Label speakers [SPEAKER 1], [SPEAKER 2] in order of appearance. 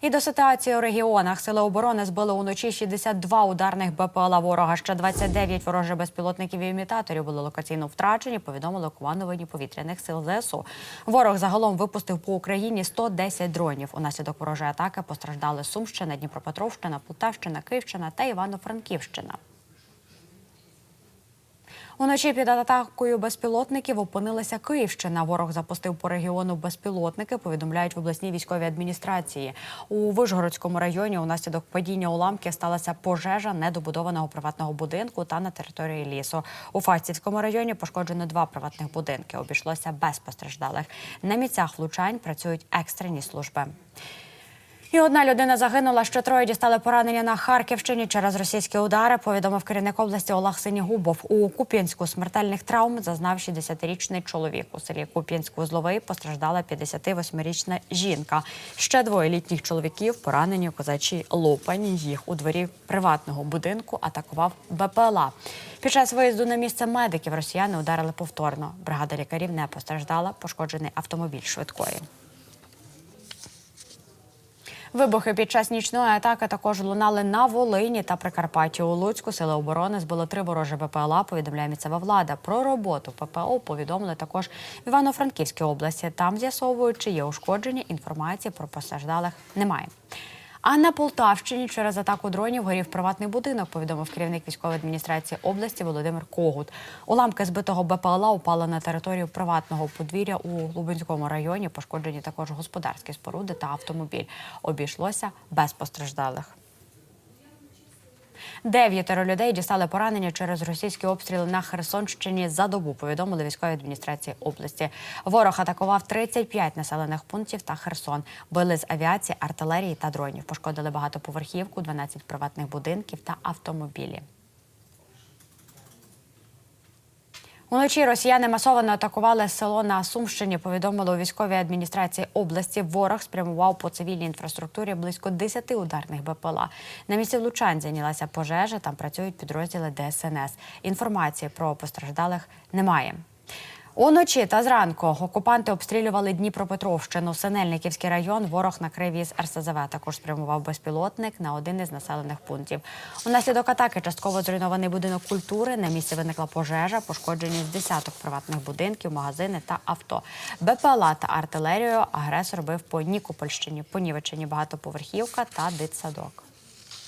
[SPEAKER 1] І до ситуації у регіонах сили оборони збили уночі 62 ударних БПЛА ворога. Ще 29 ворожих безпілотників і імітаторів були локаційно втрачені. Повідомили у командуванні повітряних сил ЗСУ. Ворог загалом випустив по Україні 110 дронів. Унаслідок ворожої атаки постраждали Сумщина, Дніпропетровщина, Полтавщина, Київщина та Івано-Франківщина. Уночі під атакою безпілотників опинилася Київщина. Ворог запустив по регіону безпілотники. Повідомляють в обласній військовій адміністрації. У Вишгородському районі унаслідок падіння уламків сталася пожежа недобудованого приватного будинку та на території лісу. У Фастівському районі пошкоджено два приватних будинки. Обійшлося без постраждалих. На місцях влучань працюють екстрені служби. І одна людина загинула, ще троє дістали поранення на Харківщині через російські удари. Повідомив керівник області Олег Синігубов. У Куп'янську смертельних травм зазнав 60-річний чоловік. У селі Куп'янськ-Вузловий постраждала 58-річна жінка. Ще двоє літніх чоловіків поранені у козачій Лопані. Їх у дворі приватного будинку атакував БПЛА. Під час виїзду на місце медиків росіяни ударили повторно. Бригада лікарів не постраждала. Пошкоджений автомобіль швидкої. Вибухи під час нічної атаки також лунали на Волині та Прикарпатті. У Луцьку сили оборони збили три ворожі БПЛА. Повідомляє місцева влада. Про роботу ППО повідомили також в Івано-Франківській області. Там з'ясовують, чи є ушкодження. Інформації про постраждалих немає. А на Полтавщині через атаку дронів горів приватний будинок, повідомив керівник військової адміністрації області Володимир Когут. Уламки збитого БПЛА упали на територію приватного подвір'я у Лубенському районі. Пошкоджені також господарські споруди та автомобіль. Обійшлося без постраждалих. Дев'ятеро людей дістали поранення через російські обстріли на Херсонщині за добу. Повідомили військові адміністрації області. Ворог атакував 35 населених пунктів та Херсон. Били з авіації, артилерії та дронів. Пошкодили багатоповерхівку, 12 приватних будинків та автомобілі. Уночі росіяни масово атакували село на Сумщині. Повідомили у військовій адміністрації області. Ворог спрямував по цивільній інфраструктурі близько 10 ударних БПЛА. На місці влучань зайнялася пожежа. Там працюють підрозділи ДСНС. Інформації про постраждалих немає. Уночі та зранку окупанти обстрілювали Дніпропетровщину, Синельниківський район. Ворог накрив із РСЗВ. Також спрямував безпілотник на один із населених пунктів. Унаслідок атаки частково зруйнований будинок культури. На місці виникла пожежа, пошкоджені з десяток приватних будинків, магазини та авто. БПЛА та артилерію агресор бив по Нікопольщині, понівечені багатоповерхівка та дитсадок.